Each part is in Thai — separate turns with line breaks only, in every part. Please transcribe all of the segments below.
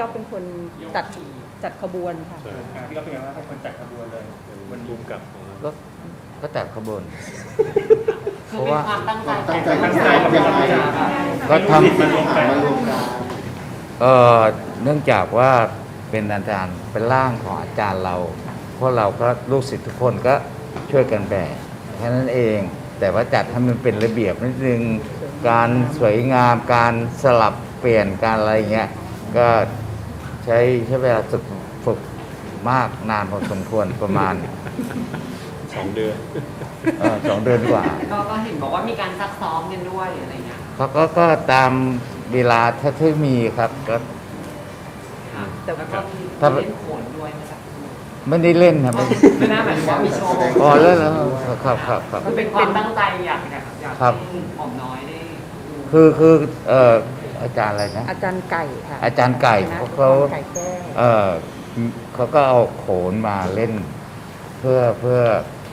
อ๊อฟเป็นคนจัดจัดขบวนค่ะ
ใช่
อ่าพี่ก็เป็นไงว่าเป็นคนจัดขบวนเลย
เป็นภูมิกับของเรา
ก็ก็จัดขบวน
คือเป็นความตั้งใจ
ตั้งใจ
ของ
ตั้งใจยังไง
ก็ทำ
มันรวมกัน
มารวมกัน
เอ่อเนื่องจากว่าเป็นอาจารย์เป็นร่างของอาจารย์เรา พวกเราก็ลูกศิษย์ทุกคนก็ช่วยกันแบกแค่นั้นเอง แต่ว่าจัดให้มันเป็นระเบียบนิดนึง การสวยงามการสลับเปลี่ยนการอะไรเงี้ยก็ ใช้ใช้เวลาฝึกฝึกมากนานพอสมควรประมาณ
สองเดือน
เอ่อสองเดือนกว่า
ก็ก็เห็นบอกว่ามีการซักซ้อมกันด้วยอะไรเงี้ย
เขาก็ก็ตามเวลาถ้าที่มีครับก็
ค่ะ
แต่
แล้วก็มี
ถ้า
เล่นโขนด้วยนะครับ
ไม่ได้เล่นครับไม่
ไม่น่าแบบว่ามีโชว์
อ๋อแล้วแล้วครับครับครับ
มันเป็นความตั้งใจอยากอยากอยาก
ครับ
ให้หม่อมน้อยได้ดู
คือคือเอ่อ อาจารย์อะไรนะ
อาจารย์ไก่ค่ะ
อาจารย์ไก่
นะ
เขาเขา
ไก่แก้ว
เออเขาก็เอาโขนมาเล่น เพื่อเพื่อ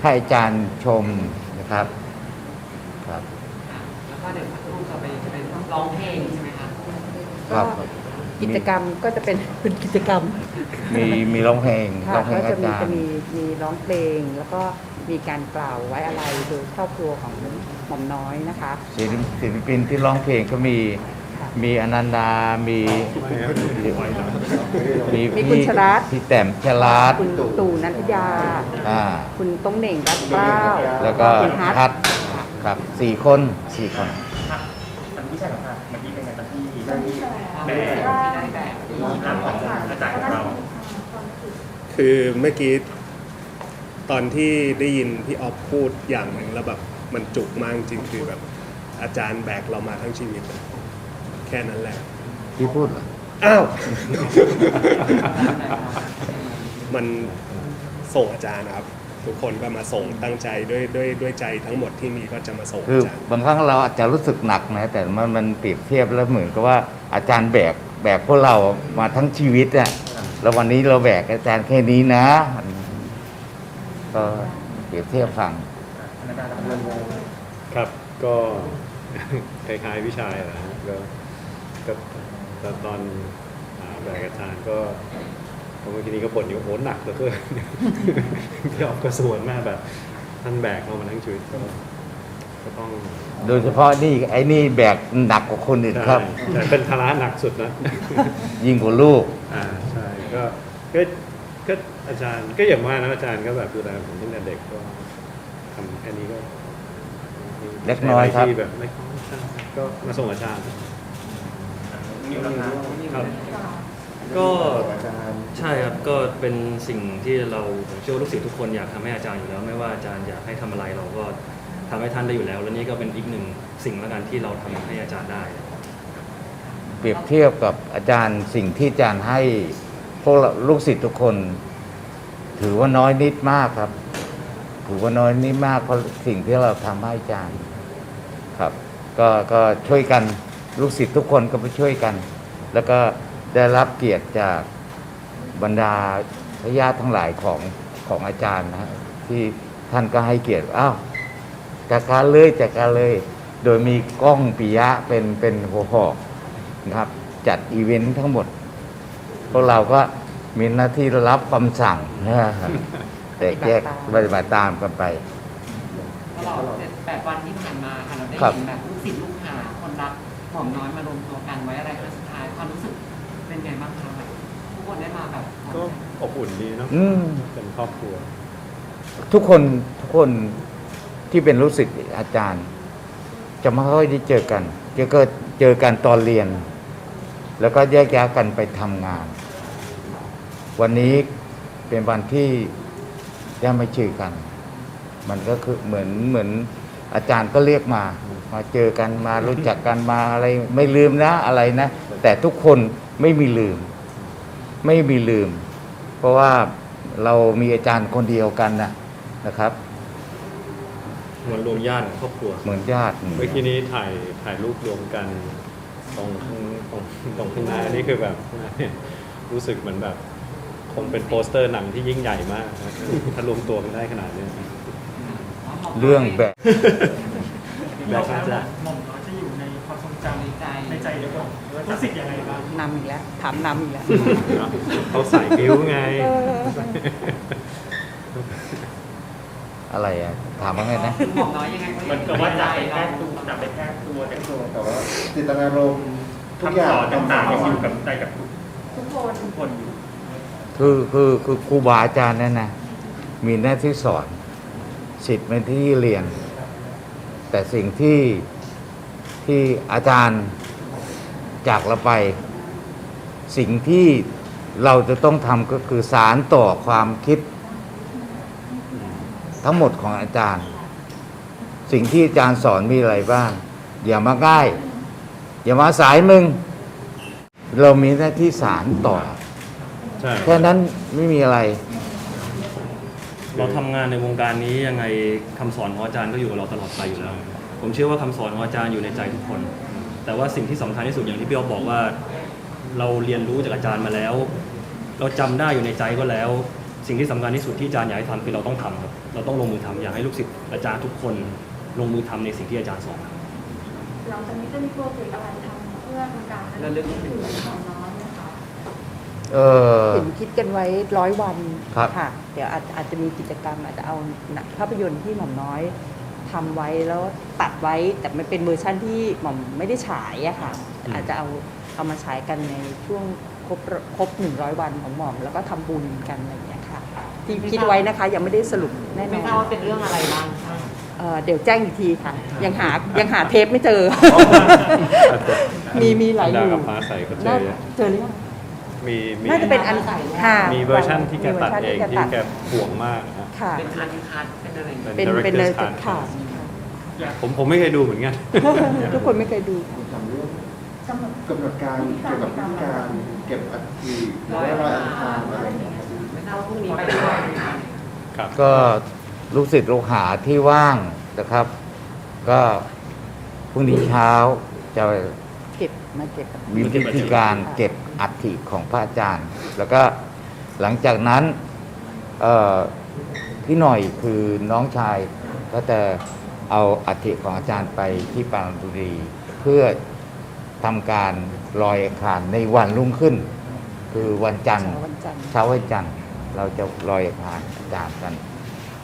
ให้อาจารย์ชมนะครับครับ
ค่ะแล้วก็เดี๋ยวสักครู่จะไปจะเป็นร้องเพลงใช่ไหมคะ
ครับ
กิจกรรมก็จะเป็นเป็นกิจกรรม
มีมีร้องเพลง
ค่ะ
ร้องเพลง
ก็
อา
จะมี
จาร
จะ
ย์
มีมีร้องเพลงแล้วก็มีการกล่าวไว้อะไรโดยครอบครัวของหม่อมน้อยนะคะ
ศิลปศิลปินที่ร้องเพลงก็มี
ค่ะ
มีอนันดา มี
ไม่ครับไหวแล้ว
มี
มีคุณชลัด
พี่แต้มชลัด
คุณตู่นันทยา
อ่า
คุณต้งเหน่งรัตเกล้า
แล้วก็
คุณฮัท
พัดครับสี่คนสี่คน
อะอันนี้ใช่เหรอคะเมื่อกี้เป็นไงตอนที่ได้
ความ
แบ
รู้สึก
บ
ที่ได้แบบ
ร่างของอาจารย์ของเรา
คือเมื่อกี้ตอนที่ได้ยินพี่ออฟพูดอย่างหนึ่งแล้วแบบมันจุกมากจริงคือแบบอาจารย์แบกเรามาทั้งชีวิตอะ แค่นั้นแหละ
ที่พูดเหรอ
อ้าว มันส่งอาจารย์นะครับ ทุกคนก็มาส่งตั้งใจด้วยด้วยด้วยใจทั้งหมดที่มีก็จะมาส่ง
คือ
อาจารย์
บางครั้งเราอาจจะรู้สึกหนักนะ แต่มันมันเปรียบเทียบแล้วเหมือนกับว่าอาจารย์แบกแบกพวกเรามาทั้งชีวิตอะแล้ววันนี้เราแบกอาจารย์แค่นี้นะก็เปรียบเทียบฟัง
อนันดาดำเนินวง
ครับก็ คล้ายๆพี่ชายแหละฮะก็ ก็ก็ตอนอ่าแบกอาจารย์ก็เมื่อกี้นี้ก็บ่นอยู่โอ้หนักเหลือเกินพี่ออฟก็สวนมากแบบท่านแบกเรามาทั้งชีวิตก็ก็ต้อง
โดยเฉพาะนี่ไอ้นี่แบกหนักกว่าคนอื่นครับ
ใช่แต่เป็นภาระหนักสุดนะ
ยิ่งกว่าลูก
อ่าใช่ก็ก็ก็อาจารย์ก็อย่างว่านะอาจารย์ก็แบบดูแลผมตั้งแต่เด็กก็ทำแค่นี้ก็
เล็กน้อยครับ
ที่แบบเล็กน้อยใช่ก็มาส่งอาจารย์
มีราคา
ครับ
ก็
อาจารย์
ใช่ครับก็เป็นสิ่งที่เราผมเชื่อว่าลูกศิษย์ทุกคนอยากทำให้อาจารย์อยู่แล้ว ไม่ว่าอาจารย์อยากให้ทำอะไรเราก็ทำให้ท่านได้อยู่แล้ว และนี่ก็เป็นอีกหนึ่งสิ่งละกันที่เราทำให้อาจารย์ได้
เปรียบเทียบกับอาจารย์สิ่งที่อาจารย์ให้พวกเราลูกศิษย์ทุกคน ถือว่าน้อยนิดมากครับ ถือว่าน้อยนิดมากเพราะสิ่งที่เราทำให้อาจารย์ ครับ ก็ก็ช่วยกัน ลูกศิษย์ทุกคนก็ไปช่วยกัน แล้วก็ได้รับเกียรติจากบรรดาพญาติทั้งหลายของของอาจารย์นะฮะที่ท่านก็ให้เกียรติอ้าวจัดการเลยจัดการเลย โดยมีกล้องปิยะเป็นเป็นหัวหอกนะครับ จัดอีเวนต์ทั้งหมด พวกเราก็มีหน้าที่รับคำสั่งนะแต่แยกปฏิบัติตามกันไป
ตลอดแปดวันที่ผ่านมาค่ะเราได้เห็นแบบลูกศิษย์ลูก อมน้อยมารวมตัวกันไว้อะไรครั้งสุดท้ายความรู้สึกเป็นไงบ้างคะแบบทุกคนได้มาแบบ
ก็อบอุ่นดีเนาะ
อืม
เป็นครอบครัว
ทุกคนทุกคนที่เป็นรู้สึกอาจารย์ จะไม่ค่อยได้เจอกันเจอก็เจอกันตอนเรียน แล้วก็แยกย้ายกันไปทำงาน วันนี้เป็นวันที่ได้มาเจอกัน มันก็คือเหมือนเหมือนอาจารย์ก็เรียกมามาเจอกันมารู้จักกันมาอะไรไม่ลืมนะอะไรนะ แต่ทุกคนไม่มีลืม ไม่มีลืม เพราะว่าเรามีอาจารย์คนเดียวกันนะนะครับ
เหมือนรวมญาติครอบครัว
เหมือนญาติ
เมื่อกี้นี้ถ่ายถ่ายรูปรวมกันตรงข้างตรงตรงข้างหน้าอันนี้คือแบบ รู้สึกเหมือนแบบ คงเป็นโปสเตอร์หนังที่ยิ่งใหญ่มากนะถ้ารวมตัวกันได้ขนาดนี้
เรื่องแบบ
แบบอาจารย์
หม่อมน้อยจะอยู่ในความทรงจ
ในใจำ
ในใจเดียวกันรู้สึกยังไงบ้าง
นำอีกแล้ว ถามนำอีกแล้ว
เขาใส่บิ้วไง
อะ
ไรอะ ถามว่าไงนะ
หม่อมน้อยยังไง
เหมือนกับว่าจับไปแค่ตัวจับไปแค่ตัวแต่ตัว
แต่ว่าจิตนารมณ์ทุกอย่าง
ต่างๆยังอยู่กับใจกับทุก
ทุกคน
ทุกคนอยู่
คือคือคือครูบาอาจารย์นั่นนะมีหน้าที่สอนสิทธิ์เป็นที่เรียน แต่สิ่งที่ที่อาจารย์จากเราไป สิ่งที่เราจะต้องทำก็คือสารต่อความคิด ทั้งหมดของอาจารย์ สิ่งที่อาจารย์สอนมีอะไรบ้าง อย่ามาใกล้อย่ามาสายมึง เรามีหน้าที่สารต่อ
ใช่
แค่นั้นไม่มีอะไร
เราทำงานในวงการนี้ยังไงคำสอนของอาจารย์ก็อยู่กับเราตลอดไปอยู่แล้ว ผมเชื่อว่าคำสอนของอาจารย์อยู่ในใจทุกคน แต่ว่าสิ่งที่สำคัญที่สุดอย่างที่พี่อ๊อฟบอกว่า เราเรียนรู้จากอาจารย์มาแล้ว เราจำได้อยู่ในใจก็แล้ว สิ่งที่สำคัญที่สุดที่อาจารย์อยากให้ทำคือเราต้องทำครับเราต้องลงมือทำอยากให้ลูกศิษย์อาจารย์ทุกคนลงมือทำในสิ่งที่อาจารย์สอนครับ
หลังจากนี้จะมีโปรเจกต์อะไรทำเพื่อเป็นการระลึกถึงของน้อยนะคะ
เออ
เห็นคิดกันไว้ร้อยวัน
ครับ
ค่ะเดี๋ยวอาจอาจจะมีกิจกรรมอาจจะเอาหนังภาพยนตร์ที่หม่อมน้อยทำไว้แล้วตัดไว้แต่มันเป็นเวอร์ชั่นที่หม่อมไม่ได้ฉายอะค่ะ
อืม
อาจจะเอาเอามาฉายกันในช่วงครบครบหนึ่งร้อยวันของหม่อมแล้วก็ทำบุญกันอะไรอย่างเงี้ยค่ะ ที่คิดไว้นะคะยังไม่ได้สรุปแน่น
ไม่
อ
ทราบ
น
ว่าเป็นเรื่องอะไรบ้างคะ
เอ่อเดี๋ยวแจ้งอีกทีค่ะ ยังหายังหาเทปไม่เจอ มีมีหลายอยู่
ดากับฟ้าใสก็เจ
น่า
อ
เจอหรือยัง
มีมี
น่าจะเป็นอันค่ะ
มีเวอร์ชันที่แกตัดเอง
มีวร์ชัน
ที่
ตัด
แกห่วงมากนะฮะ
ค่ะ
เป็นอันคัดเป็นอะไร
เป็น
director's
เป็นเนย
cut
ค่ะ
ผมผมไม่เคยดูเหมือนกัน
ทุกคนไม่เคยดู
ทำเรื่องกำหนดการเกี่ยวกับพิธีการเก็บอัฐิหรือว่าลอยอังคารอะไรอย่างเงี้ยครับ
ไม่ทราบว่าพรุ่งนี้ไปด้วย
ครับ
ก็ลูกศิษย์ลูกหาที่ว่างนะครับ ก็พรุ่งนี้เช้าจะ
เก็บ มาเก็บ
มีพิธีการเก็บอัฐิของพระอาจารย์ แล้วก็หลังจากนั้นเอ่อพี่หน่อยคือน้องชายก็จะเอาอัฐิของอาจารย์ไปที่ปรางบุรี เพื่อทำการลอยอังคารในวันรุ่งขึ้น คือวันจันทร์
เช้าวันจันทร์
เช้าวันจันทร์เราจะลอยอังคารอาจารย์กัน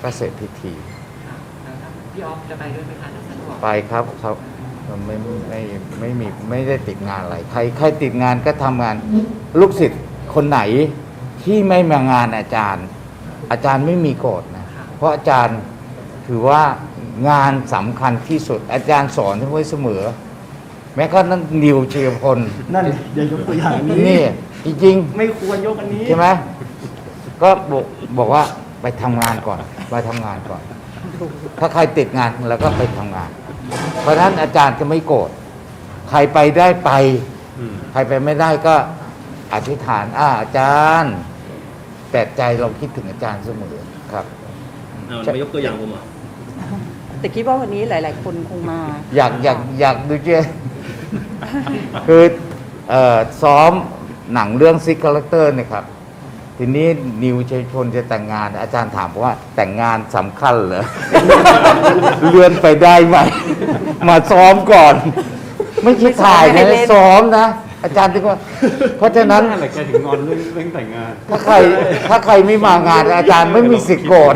ก็เสร็จพิธี
ค่ะแล้วถ้าพี่ออฟจะไปด้วยไหมคะถ้าสะดวก
ไปครับเขา ไม่ไม่ไม่มีไม่ได้ติดงานอะไรใครใครติดงานก็ทำงาน ลูกศิษย์คนไหนที่ไม่มางานอาจารย์ อาจารย์ไม่มีโกรธนะเพราะอาจารย์ถือว่างานสำคัญที่สุด อาจารย์สอนไว้เสมอ แม้ก็นั่นนิวเชียพล
นั่นอย่ายกตัวอย่างนี้
นี่จริง
ไม่ควรยกอันนี้
ๆใช่ไหมก็บอกบอกว่าไปทำงานก่อน ไปทำงานก่อน ถ้าใครติดงานแล้วก็ไปทำงาน เพราะฉะนั้นอาจารย์จะไม่โกรธใครไปได้ไป
อืม
ใครไปไม่ได้ก็อธิษฐานอ่าอาจารย์ แต่ใจเราคิดถึงอาจารย์เสมอครับ
เอามายกตัวอย่างผมเหรอะ
แต่คิดว่าวันนี้หลาย ๆ คนคงมา
อยากอยากอยากดูเจ คือเอ่อซ้อมหนังเรื่องซิกคาแรคเตอร์เนี่ยครับ ทีนี้นิวชัยชนจะแต่งงาน อาจารย์ถามผมว่าแต่งงานสำคัญเหรอ เลื่อนไปได้ไหม มาซ้อมก่อน ไม่ใช่ถ่ายนะซ้อมนะ อาจารย์ถึงว่า เพราะฉะนั้น
นั่นแหละแกถึงงอนเรื่องเรื่องแต่งงาน
ถ้าใครถ้าใครไม่มางานอาจารย์ไม่มีสิทธิ์โกรธ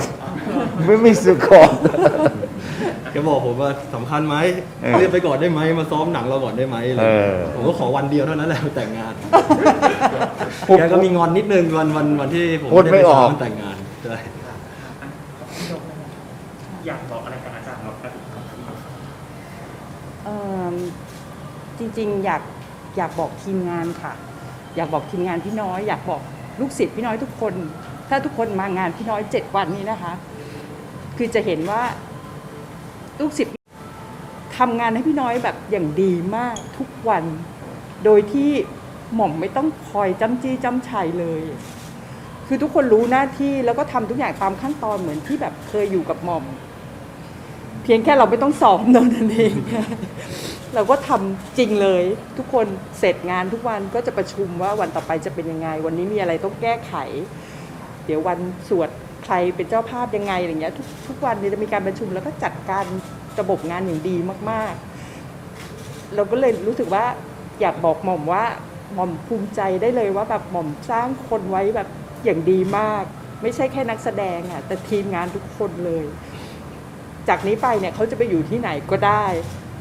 ไม่มีสิทธิ์โกรธ
แกบอกผมว่าสำคัญไหม
เออ
เรียกไปก่อนได้ไหมมาซ้อมหนังเราก่อนได้ไหมอะไรอย่างเงี้ย
เออ
ผมก็ขอวันเดียวเท่านั้นแหละแต่งงาน
ผม
แกก็มีงอนนิดนึงวันวันวันที่ผม
พูดไม่ออก
ด้ปซ้แต่งงานใช่
อยากบอกอะไรกับอาจารย์ครับ
เอิ่มจริงๆอยากอยากบอกทีมงานค่ะ อยากบอกทีมงานพี่น้อย อยากบอกลูกศิษย์พี่น้อยทุกคน ถ้าทุกคนมางานพี่น้อยเจ็ดวันนี้นะคะ คือจะเห็นว่า ลูกศิษย์ทำงานให้พี่น้อยแบบอย่างดีมากทุกวัน โดยที่หม่อมไม่ต้องคอยจ้ำจี้จ้ำชัยเลย คือทุกคนรู้หน้าที่แล้วก็ทำทุกอย่างตามขั้นตอนเหมือนที่แบบเคยอยู่กับหม่อม เพียงแค่เราไม่ต้องซ้อมเท่านั้นเอง เราก็ทำจริงเลย ทุกคนเสร็จงานทุกวันก็จะประชุมว่าวันต่อไปจะเป็นยังไง วันนี้มีอะไรต้องแก้ไข เดี๋ยววันสวดใครเป็นเจ้าภาพยังไงอะไรเงี้ยทุกทุกวันเนี่ยจะมีการประชุมแล้วก็จัดการ ระบบงานอย่างดีมากๆ เราก็เลยรู้สึกว่าอยากบอกหม่อมว่าหม่อมภูมิใจได้เลยว่าแบบหม่อมสร้างคนไว้แบบอย่างดีมาก ไม่ใช่แค่นักแสดงอะแต่ทีมงานทุกคนเลย จากนี้ไปเนี่ยเขาจะไปอยู่ที่ไหนก็ได้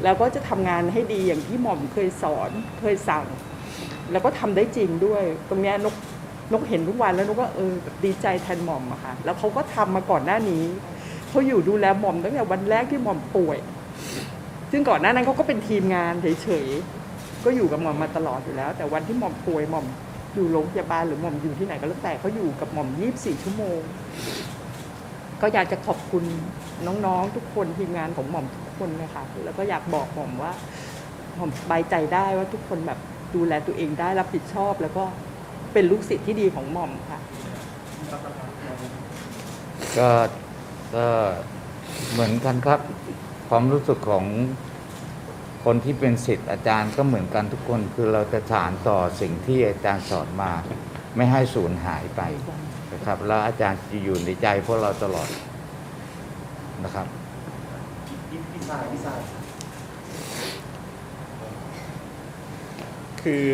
แล้วก็จะทำงานให้ดีอย่างที่หม่อมเคยสอนเคยสั่ง แล้วก็ทำได้จริงด้วย ตรงเนี้ยนกนกเห็นทุกวันแล้วนกก็เออดีใจแทนหม่อมอะค่ะแล้วเขาก็ทำมาก่อนหน้านี้ เขาอยู่ดูแลหม่อมตั้งแต่วันแรกที่หม่อมป่วย ซึ่งก่อนหน้านั้นเขาก็เป็นทีมงานเฉยๆ ก็อยู่กับหม่อมมาตลอดอยู่แล้ว แต่วันที่หม่อมป่วยหม่อมอยู่โรงพยาบาลหรือหม่อมอยู่ที่ไหนก็แล้วแต่เขาอยู่กับหม่อม 24 ชั่วโมง ก็อยากจะขอบคุณน้องๆ ทุกคนทีมงานของหม่อมทุกคนนะคะแล้วก็อยากบอกหม่อมว่าหม่อมสบายใจได้ว่าทุกคนแบบดูแลตัวเองได้รับผิดชอบ แล้วก็เป็นลูกศิษย์ที่ดีของหม่อมค่ะ
ก็ ก็เหมือนกันครับ ความรู้สึกของคนที่เป็นศิษย์อาจารย์ก็เหมือนกันทุกคน คือเราจะสานต่อสิ่งที่อาจารย์สอนมา ไม่ให้สูญหายไปนะครับ แล้วอาจารย์จะอยู่ในใจพวกเราตลอดนะครับ
พี่ชายพี่ชาย
คือ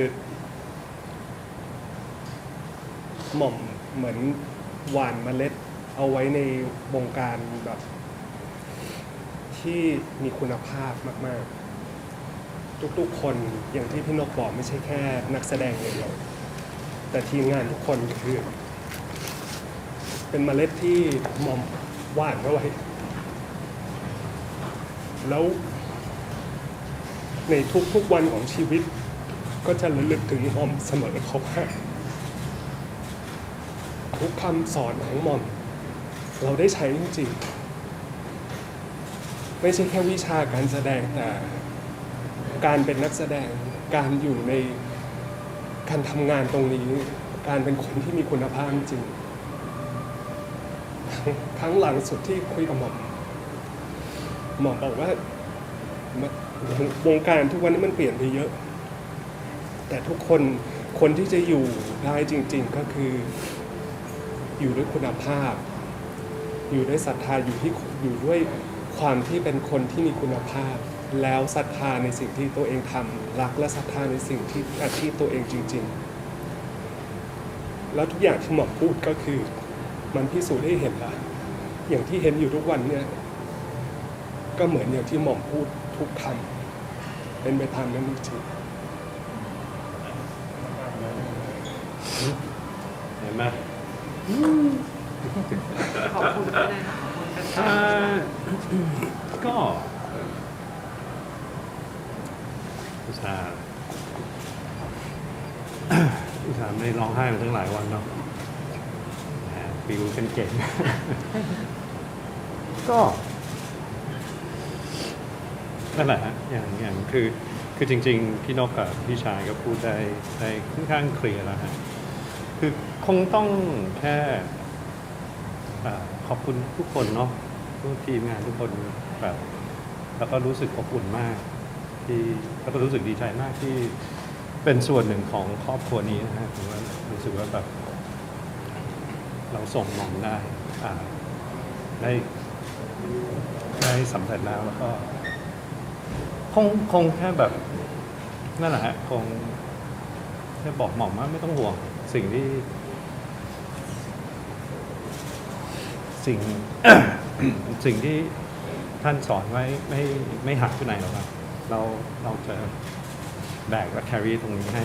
หม่อมเหมือนหว่านเมล็ด เอาไว้ในวงการแบบ ที่มีคุณภาพมาก ๆ ทุกๆคนอย่างที่พี่นกบอกไม่ใช่แค่นักแสดงอย่างเดียวแต่ทีมงานทุกคนคือ เป็นเมล็ดที่หมอมหว่านเอาไว้แล้วในทุกๆวันของชีวิต ก็จะระลึกถึงหมอมเสมอเขาว่าทุกคำสอนของหมอม เราได้ใช้จริงๆ ไม่ใช่แค่วิชาการแสดงแต่การเป็นนักแสดงการอยู่ในการทำงานตรงนี้ การเป็นคนที่มีคุณภาพจริงครั้งหลังสุดที่คุยกับหมอมหมอบอกว่าวงการทุกวันนี้มันเปลี่ยนไปเยอะ แต่ทุกคนคนที่จะอยู่ได้จริง ๆก็คืออยู่ด้วยคุณภาพ อยู่ด้วยศรัทธาอยู่ที่อยู่ด้วยความที่เป็นคนที่มีคุณภาพ แล้วศรัทธาในสิ่งที่ตัวเองทำรักและศรัทธาในสิ่งที่อาชีพตัวเองจริง ๆ แล้วทุกอย่างที่หมอพูดก็คือ มันพิสูจน์ให้เห็นละอย่างที่เห็นอยู่ทุกวันเนี่ยก็เหมือนอย่างที่หม่อมพูดทุกคำเป็นไปตามนั้นจริง
เห็นไหม
ขอบคุณก็ได้ค่ะขอบคุณกัน
อ่าก็อุตส่าห์ อุตส่าห์ไม่ร้องไห้มาตั้งหลายวันเนาะแหมปิวกันเก่ง ก็นั่นแหละฮะอย่างอย่างคือคือจริง ๆ พี่นกกับพี่ชายก็พูดได้ได้ค่อนข้างเคลียร์แล้วฮะ คือคงต้องแค่ ขอบคุณทุกคนเนาะทุกทีมงานทุกคนแบบแล้วก็รู้สึกอบอุ่นมาก ที่แล้วก็รู้สึกดีใจมากที่เป็นส่วนหนึ่งของครอบครัวนี้นะฮะถือว่ารู้สึกว่าแบบเราส่งมองได้ได้ได้สำเร็จแล้วแล้วก็ คงคงแค่แบบนั่นแหละฮะคงแค่บอกหม่อมว่าไม่ต้องห่วงสิ่งที่ สิ่งสิ่งที่ท่านสอนไว้ไม่ไม่หักไปไหนหรอกครับ เราเราจะแบกและ carry ตรงนี้ให้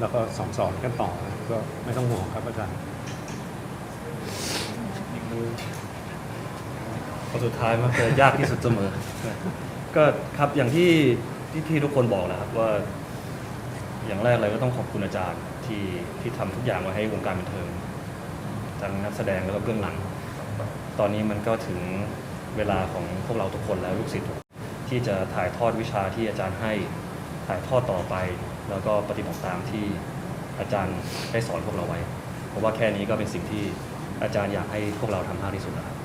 แล้วก็สอนสอนกันต่อนะก็ไม่ต้องห่วงครับอาจารย์
คนสุดท้ายมันจะยากที่สุดเสมอ ก็ครับอย่างที่ที่ที่ทุกคนบอกแหละครับว่า อย่างแรกเลยก็ต้องขอบคุณอาจารย์ที่ที่ทำทุกอย่างไว้ให้วงการบันเทิงทั้งนักแสดงแล้วก็เบื้องหลัง ตอนนี้มันก็ถึงเวลาของพวกเราทุกคนแล้วลูกศิษย์ที่จะถ่ายทอดวิชาที่อาจารย์ให้ถ่ายทอดต่อไป แล้วก็ปฏิบัติตามที่อาจารย์ได้สอนพวกเราไว้ เพราะว่าแค่นี้ก็เป็นสิ่งที่อาจารย์อยากให้พวกเราทำมากที่สุดแล้วครับ